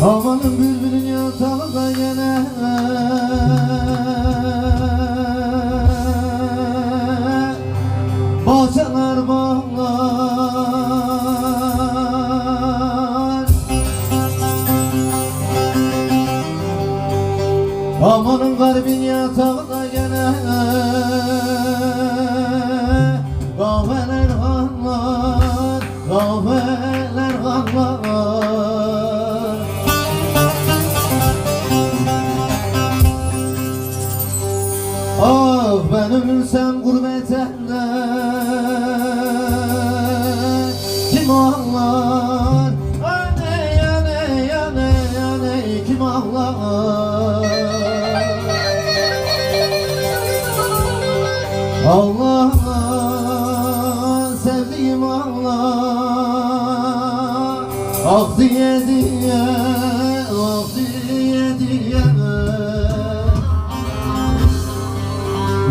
Havanın bülbülün yatağı da gene. Bahçeler bağlar. Amanın kalbin yatağına gene. Kahveler kanlar Kahveler kanlar. Ah ben ölsem gurbetende. Kim ağlar? Aney aney aney aney Kim ağlar Allah sevdiğim Allah Ah diye diye Ah diye diye.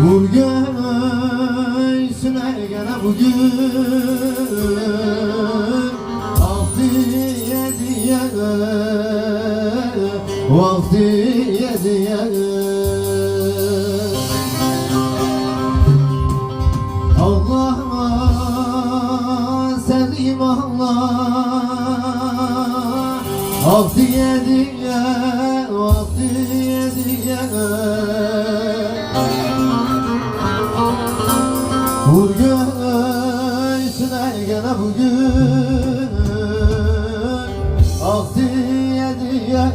Vur göğsüne gene bugün. Ah diye diye diye diye Allah'ım ah sevdiğim Allah Af diye diye af bugün Af diye diye